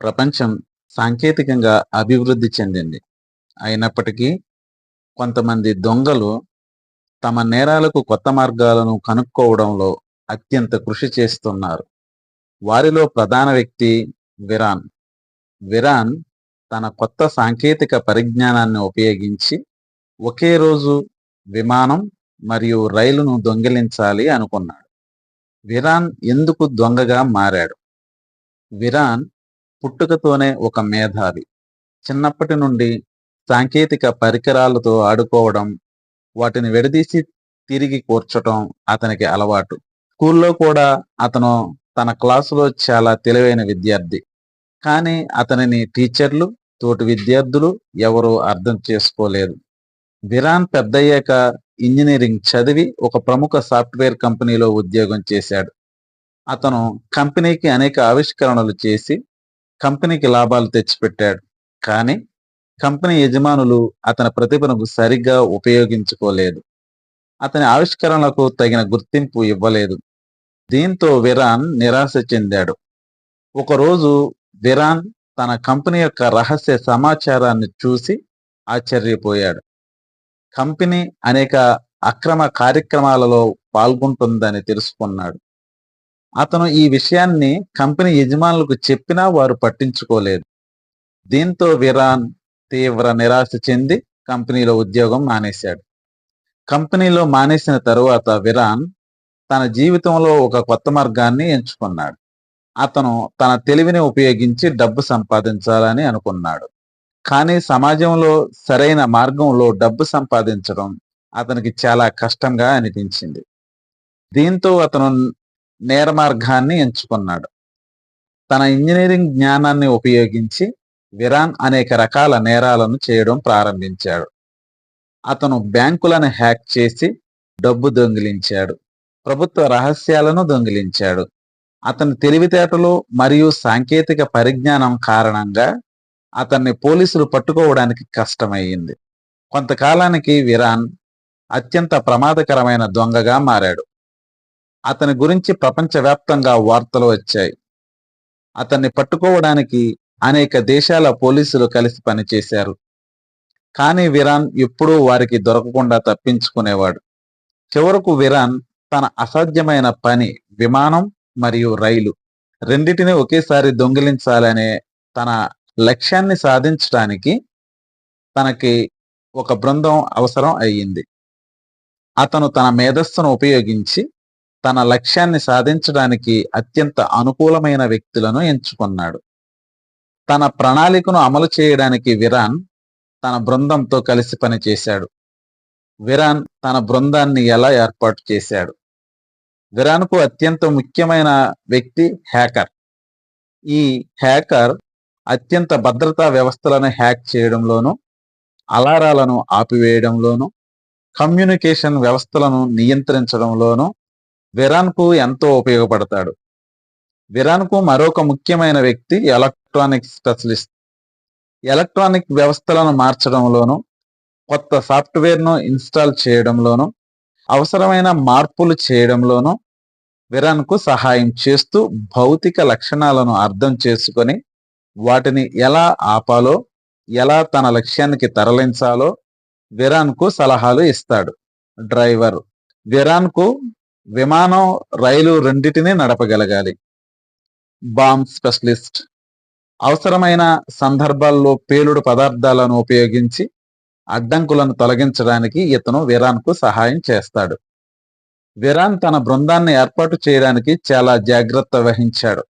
ప్రపంచం సాంకేతికంగా అభివృద్ధి చెందింది. అయినప్పటికీ కొంతమంది దొంగలు తమ నేరాలకు కొత్త మార్గాలను కనుక్కోవడంలో అత్యంత కృషి చేస్తున్నారు. వారిలో ప్రధాన వ్యక్తి విరాన్. విరాన్ తన కొత్త సాంకేతిక పరిజ్ఞానాన్ని ఉపయోగించి ఒకే రోజు విమానం మరియు రైలును దొంగిలించాలి అనుకున్నాడు. విరాన్ ఎందుకు దొంగగా మారాడు? విరాన్ పుట్టుకతోనే ఒక మేధావి. చిన్నప్పటి నుండి సాంకేతిక పరికరాలతో ఆడుకోవడం వాటిని విడదీసి తిరిగి కూర్చటం అతనికి అలవాటు. స్కూల్లో కూడా అతను తన క్లాసులో చాలా తెలివైన విద్యార్థి. కానీ అతనిని టీచర్లు తోటి విద్యార్థులు ఎవరూ అర్థం చేసుకోలేదు. విరాన్ పెద్దయ్యాక ఇంజనీరింగ్ చదివి ఒక ప్రముఖ సాఫ్ట్వేర్ కంపెనీలో ఉద్యోగం చేశాడు. అతను కంపెనీకి అనేక ఆవిష్కరణలు చేసి కంపెనీకి లాభాలు తెచ్చిపెట్టాడు. కానీ కంపెనీ యజమానులు అతని ప్రతిభను సరిగ్గా ఉపయోగించుకోలేదు. అతని ఆవిష్కరణలకు తగిన గుర్తింపు ఇవ్వలేదు. దీంతో విరాన్ నిరాశ చెందాడు. ఒకరోజు విరాన్ తన కంపెనీ యొక్క రహస్య సమాచారాన్ని చూసి ఆశ్చర్యపోయాడు. కంపెనీ అనేక అక్రమ కార్యక్రమాలలో పాల్గొంటుందని తెలుసుకున్నాడు. అతను ఈ విషయాన్ని కంపెనీ యజమానులకు చెప్పినా వారు పట్టించుకోలేదు. దీంతో విరాన్ తీవ్ర నిరాశ చెంది కంపెనీలో ఉద్యోగం మానేశాడు. కంపెనీలో మానేసిన తరువాత విరాన్ తన జీవితంలో ఒక కొత్త మార్గాన్ని ఎంచుకున్నాడు. అతను తన తెలివిని ఉపయోగించి డబ్బు సంపాదించాలని అనుకున్నాడు. కానీ సమాజంలో సరైన మార్గంలో డబ్బు సంపాదించడం అతనికి చాలా కష్టంగా అనిపించింది. దీంతో అతను నేర మార్గాన్ని ఎంచుకున్నాడు. తన ఇంజనీరింగ్ జ్ఞానాన్ని ఉపయోగించి విరాన్ అనేక రకాల నేరాలను చేయడం ప్రారంభించాడు. అతను బ్యాంకులను హ్యాక్ చేసి డబ్బు దొంగిలించాడు. ప్రభుత్వ రహస్యాలను దొంగిలించాడు. అతని తెలివితేటలు మరియు సాంకేతిక పరిజ్ఞానం కారణంగా అతన్ని పోలీసులు పట్టుకోవడానికి కష్టమయ్యింది. కొంతకాలానికి విరాన్ అత్యంత ప్రమాదకరమైన దొంగగా మారాడు. అతని గురించి ప్రపంచవ్యాప్తంగా వార్తలు వచ్చాయి. అతన్ని పట్టుకోవడానికి అనేక దేశాల పోలీసులు కలిసి పనిచేశారు. కానీ విరాన్ ఎప్పుడూ వారికి దొరకకుండా తప్పించుకునేవాడు. చివరకు విరాన్ తన అసాధ్యమైన పని విమానం మరియు రైలు రెండిటిని ఒకేసారి దొంగిలించాలనే తన లక్ష్యాన్ని సాధించడానికి తనకి ఒక బృందం అవసరం అయ్యింది. అతను తన మేధస్సును ఉపయోగించి తన లక్ష్యాన్ని సాధించడానికి అత్యంత అనుకూలమైన వ్యక్తులను ఎంచుకున్నాడు. తన ప్రణాళికను అమలు చేయడానికి విరాన్ తన బృందంతో కలిసి పనిచేశాడు విరాన్ తన బృందాన్ని ఎలా ఏర్పాటు చేశాడు? విరాన్కు అత్యంత ముఖ్యమైన వ్యక్తి హ్యాకర్. ఈ హ్యాకర్ అత్యంత భద్రతా వ్యవస్థలను హ్యాక్ చేయడంలోనూ అలారాలను ఆపివేయడంలోనూ కమ్యూనికేషన్ వ్యవస్థలను నియంత్రించడంలోనూ విరాన్కు ఎంతో ఉపయోగపడతాడు. విరాన్కు మరొక ముఖ్యమైన వ్యక్తి ఎలక్ట్రానిక్ స్పెషలిస్ట్. ఎలక్ట్రానిక్ వ్యవస్థలను మార్చడంలోనూ కొత్త సాఫ్ట్వేర్ను ఇన్స్టాల్ చేయడంలోనూ అవసరమైన మార్పులు చేయడంలోనూ విరాన్కు సహాయం చేస్తూ భౌతిక లక్షణాలను అర్థం చేసుకొని వాటిని ఎలా ఆపాలో ఎలా తన లక్ష్యానికి తరలించాలో విరాన్కు సలహాలు ఇస్తాడు డ్రైవర్. విరాన్కు విమానం రైలు రెండిటిని నడపగలగాలి. Bomb specialist. అవసరమైన సందర్భాల్లో పేలుడు పదార్థాలను ఉపయోగించి అడ్డంకులను తొలగించడానికి ఇతను విరాన్కు సహాయం చేస్తాడు. విరాన్ తన బృందాన్ని ఏర్పాటు చేయడానికి చాలా జాగ్రత్త వహించాడు.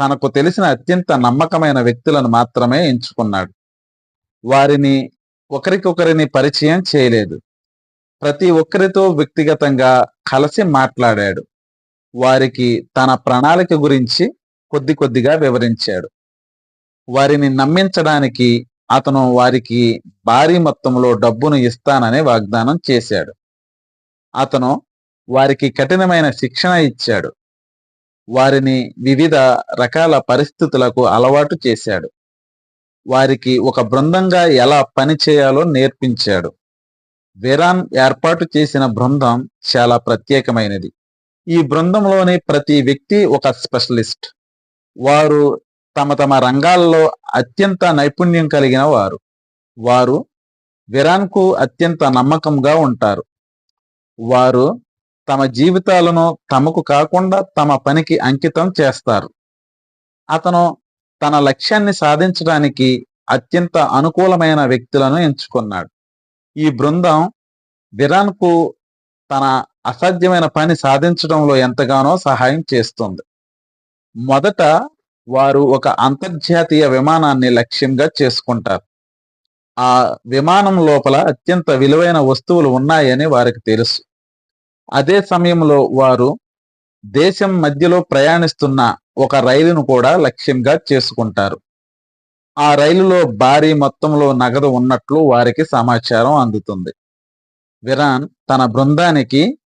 తనకు తెలిసిన అత్యంత నమ్మకమైన వ్యక్తులను మాత్రమే ఎంచుకున్నాడు. వారిని ఒకరికొకరిని పరిచయం చేయలేదు. ప్రతి ఒక్కరితో వ్యక్తిగతంగా కలిసి మాట్లాడాడు. వారికి తన ప్రణాళిక గురించి కొద్ది కొద్దిగా వివరించాడు. వారిని నమ్మించడానికి అతను వారికి భారీ మొత్తంలో డబ్బును ఇస్తానని వాగ్దానం చేశాడు. అతను వారికి కఠినమైన శిక్షణ ఇచ్చాడు. వారిని వివిధ రకాల పరిస్థితులకు అలవాటు చేశాడు. వారికి ఒక బృందంగా ఎలా పని చేయాలో నేర్పించాడు. విరాన్ ఏర్పాటు చేసిన బృందం చాలా ప్రత్యేకమైనది. ఈ బృందంలోని ప్రతి వ్యక్తి ఒక స్పెషలిస్ట్. వారు తమ తమ రంగాల్లో అత్యంత నైపుణ్యం కలిగిన వారు. వారు విరాన్కు అత్యంత నమ్మకంగా ఉంటారు. వారు తమ జీవితాలను తమకు కాకుండా తమ పనికి అంకితం చేస్తారు. అతను తన లక్ష్యాన్ని సాధించడానికి అత్యంత అనుకూలమైన వ్యక్తులను ఎంచుకున్నాడు. ఈ బృందం విరాన్కు తన అసాధ్యమైన పని సాధించడంలో ఎంతగానో సహాయం చేస్తుంది. మొదట వారు ఒక అంతర్జాతీయ విమానాన్ని లక్ష్యంగా చేసుకుంటారు. ఆ విమానం లోపల అత్యంత విలువైన వస్తువులు ఉన్నాయని వారికి తెలుసు. అదే సమయంలో వారు దేశం మధ్యలో ప్రయాణిస్తున్న ఒక రైలును కూడా లక్ష్యంగా చేసుకుంటారు. ఆ రైలులో భారీ మొత్తంలో నగదు ఉన్నట్లు వారికి సమాచారం అందుతుంది. విరాన్ తన బృందానికి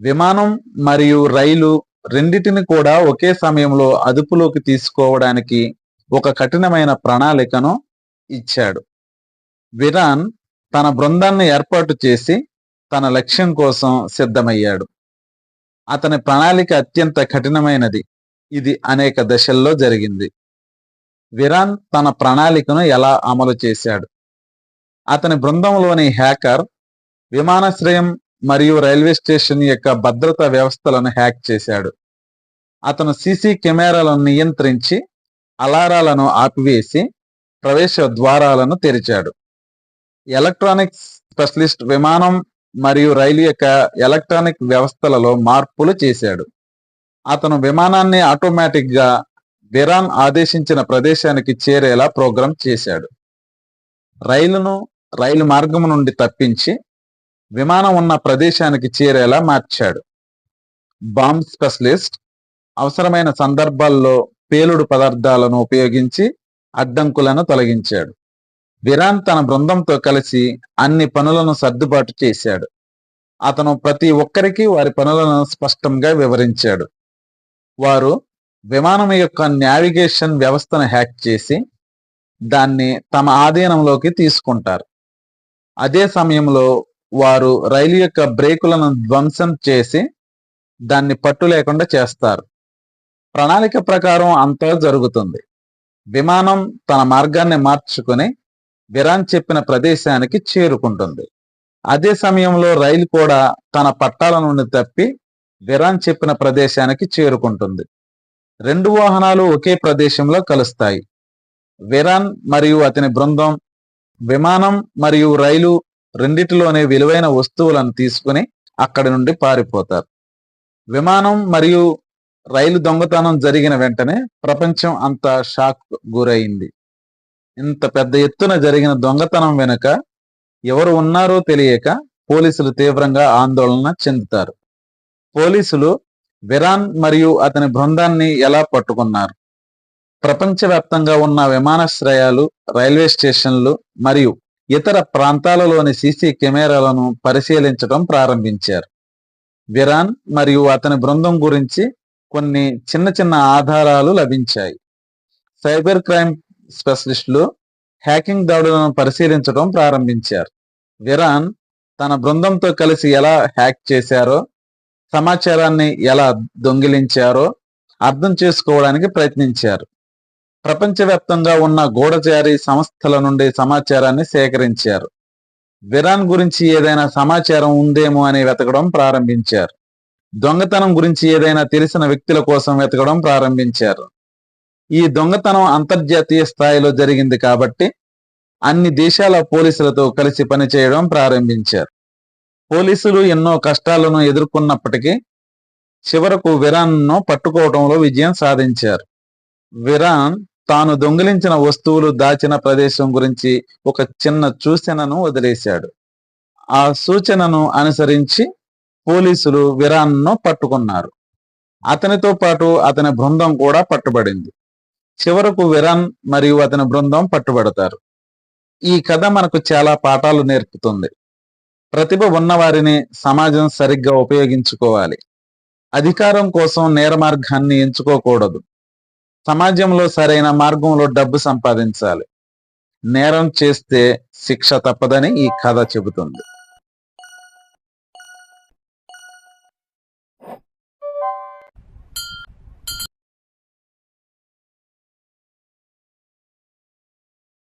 విమానం మరియు రైలు రెండిటిని కూడా ఒకే సమయంలో అదుపులోకి తీసుకోవడానికి ఒక కఠినమైన ప్రణాళికను ఇచ్చాడు. విరాన్ తన బృందాన్ని ఏర్పాటు చేసి తన లక్ష్యం కోసం సిద్ధమయ్యాడు. అతని ప్రణాళిక అత్యంత కఠినమైనది. ఇది అనేక దశల్లో జరిగింది. విరాన్ తన ప్రణాళికను ఎలా అమలు చేశాడు? అతని బృందంలోని హ్యాకర్ విమానాశ్రయం మరియు రైల్వే స్టేషన్ యొక్క భద్రతా వ్యవస్థలను హ్యాక్ చేశాడు. అతను సీసీ కెమెరాలను నియంత్రించి అలారాలను ఆపివేసి ప్రవేశ ద్వారాలను తెరిచాడు. ఎలక్ట్రానిక్స్ స్పెషలిస్ట్ విమానం మరియు రైలు యొక్క ఎలక్ట్రానిక్ వ్యవస్థలలో మార్పులు చేశాడు. అతను విమానాన్ని ఆటోమేటిక్గా విరాన్ ఆదేశించిన ప్రదేశానికి చేరేలా ప్రోగ్రామ్ చేశాడు. రైలును రైలు మార్గం నుండి తప్పించి విమానం ఉన్న ప్రదేశానికి చేరేలా మార్చాడు. బాంబ్ స్పెషలిస్ట్ అవసరమైన సందర్భాల్లో పేలుడు పదార్థాలను ఉపయోగించి అడ్డంకులను తొలగించాడు. విరాన్ తన బృందంతో కలిసి అన్ని పనులను సర్దుబాటు చేశాడు. అతను ప్రతి ఒక్కరికి వారి పనులను స్పష్టంగా వివరించాడు. వారు విమానం యొక్క నావిగేషన్ వ్యవస్థను హ్యాక్ చేసి దాన్ని తమ ఆధీనంలోకి తీసుకుంటారు. అదే సమయంలో వారు రైలు యొక్క బ్రేకులను ధ్వంసం చేసి దాన్ని పట్టు లేకుండా చేస్తారు. ప్రణాళిక ప్రకారం అంతా జరుగుతుంది. విమానం తన మార్గాన్ని మార్చుకుని విరాన్ చెప్పిన ప్రదేశానికి చేరుకుంటుంది. అదే సమయంలో రైలు కూడా తన పట్టాల నుండి తప్పి విరాన్ చెప్పిన ప్రదేశానికి చేరుకుంటుంది. రెండు వాహనాలు ఒకే ప్రదేశంలో కలుస్తాయి. విరాన్ మరియు అతని బృందం విమానం మరియు రైలు రెండిటిలోనే విలువైన వస్తువులను తీసుకుని అక్కడి నుండి పారిపోతారు. విమానం మరియు రైలు దొంగతనం జరిగిన వెంటనే ప్రపంచం అంతా షాక్ గురైంది. ఇంత పెద్ద ఎత్తున జరిగిన దొంగతనం వెనుక ఎవరు ఉన్నారో తెలియక పోలీసులు తీవ్రంగా ఆందోళన చెందుతారు. పోలీసులు విరాన్ మరియు అతని బృందాన్ని ఎలా పట్టుకున్నారు? ప్రపంచవ్యాప్తంగా ఉన్న విమానాశ్రయాలు రైల్వే స్టేషన్లు మరియు ఇతర ప్రాంతాలలోని సీసీ కెమెరాలను పరిశీలించడం ప్రారంభించారు. విరాన్ మరియు అతని బృందం గురించి కొన్ని చిన్న చిన్న ఆధారాలు లభించాయి. సైబర్ క్రైమ్ స్పెషలిస్టులు హ్యాకింగ్ దాడులను పరిశీలించడం ప్రారంభించారు. విరాన్ తన బృందంతో కలిసి ఎలా హ్యాక్ చేశారో సమాచారాన్ని ఎలా దొంగిలించారో అర్థం చేసుకోవడానికి ప్రయత్నించారు. ప్రపంచవ్యాప్తంగా ఉన్న గూఢచారి సంస్థల నుండి సమాచారాన్ని సేకరించారు. విరాన్ గురించి ఏదైనా సమాచారం ఉందేమో అని వెతకడం ప్రారంభించారు. దొంగతనం గురించి ఏదైనా తెలిసిన వ్యక్తుల కోసం వెతకడం ప్రారంభించారు. ఈ దొంగతనం అంతర్జాతీయ స్థాయిలో జరిగింది కాబట్టి అన్ని దేశాల పోలీసులతో కలిసి పనిచేయడం ప్రారంభించారు. పోలీసులు ఎన్నో కష్టాలను ఎదుర్కొన్నప్పటికీ చివరకు విరాన్ను పట్టుకోవడంలో విజయం సాధించారు. విరాన్ తాను దొంగిలించిన వస్తువులు దాచిన ప్రదేశం గురించి ఒక చిన్న సూచనను వదిలేశాడు. ఆ సూచనను అనుసరించి పోలీసులు విరాన్ను పట్టుకున్నారు. అతనితో పాటు అతని బృందం కూడా పట్టుబడింది. చివరకు విరాన్ మరియు అతని బృందం పట్టుబడతారు. ఈ కథ మనకు చాలా పాఠాలు నేర్పుతుంది. ప్రతిభ ఉన్నవారిని సమాజం సరిగ్గా ఉపయోగించుకోవాలి. అధికారం కోసం నేర మార్గాన్ని ఎంచుకోకూడదు. సమాజంలో సరైన మార్గంలో డబ్బు సంపాదించాలి. నేరం చేస్తే శిక్ష తప్పదని ఈ కథ చెబుతుంది.